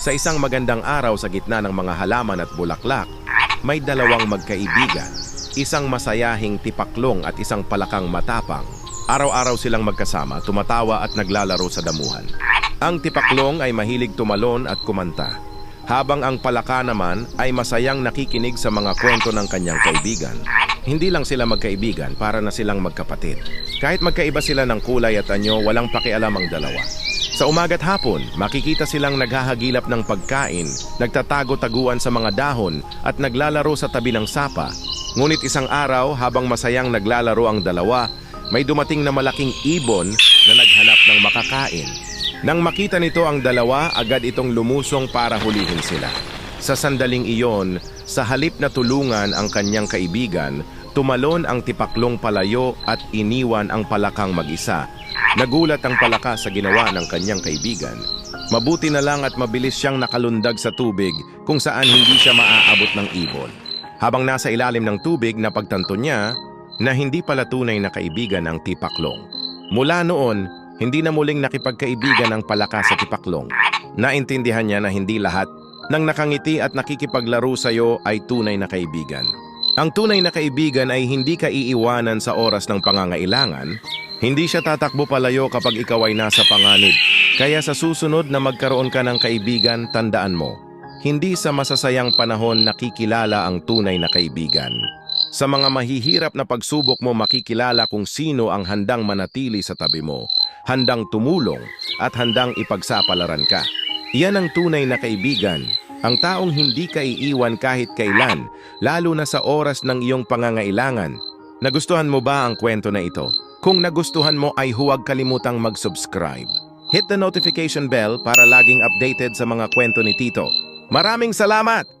Sa isang magandang araw sa gitna ng mga halaman at bulaklak, may dalawang magkaibigan. Isang masayahing tipaklong at isang palakang matapang. Araw-araw silang magkasama, tumatawa at naglalaro sa damuhan. Ang tipaklong ay mahilig tumalon at kumanta. Habang ang palaka naman ay masayang nakikinig sa mga kwento ng kanyang kaibigan. Hindi lang sila magkaibigan, para na silang magkapatid. Kahit magkaiba sila ng kulay at anyo, walang pakialam ang dalawa. Sa umaga't hapon, makikita silang naghahagilap ng pagkain, nagtatago-taguan sa mga dahon at naglalaro sa tabi ng sapa. Ngunit isang araw, habang masayang naglalaro ang dalawa, may dumating na malaking ibon na naghanap ng makakain. Nang makita nito ang dalawa, agad itong lumusong para hulihin sila. Sa sandaling iyon, sa halip na tulungan ang kanyang kaibigan, tumalon ang tipaklong palayo at iniwan ang palakang mag-isa. Nagulat ang palaka sa ginawa ng kanyang kaibigan. Mabuti na lang at mabilis siyang nakalundag sa tubig kung saan hindi siya maaabot ng ibon. Habang nasa ilalim ng tubig, napagtanto niya na hindi pala tunay na kaibigan ang tipaklong. Mula noon, hindi na muling nakipagkaibigan ang palaka sa tipaklong. Naintindihan niya na hindi lahat ng nakangiti at nakikipaglaro sa iyo ay tunay na kaibigan. Ang tunay na kaibigan ay hindi ka iiwanan sa oras ng pangangailangan, hindi siya tatakbo palayo kapag ikaw ay nasa panganib. Kaya sa susunod na magkaroon ka ng kaibigan, tandaan mo, hindi sa masasayang panahon nakikilala ang tunay na kaibigan. Sa mga mahihirap na pagsubok mo makikilala kung sino ang handang manatili sa tabi mo, handang tumulong at handang ipagsapalaran ka. Iyan ang tunay na kaibigan, ang taong hindi ka iiwan kahit kailan, lalo na sa oras ng iyong pangangailangan. Nagustuhan mo ba ang kwento na ito? Kung nagustuhan mo ay huwag kalimutang mag-subscribe. Hit the notification bell para laging updated sa mga kwento ni Tito. Maraming salamat!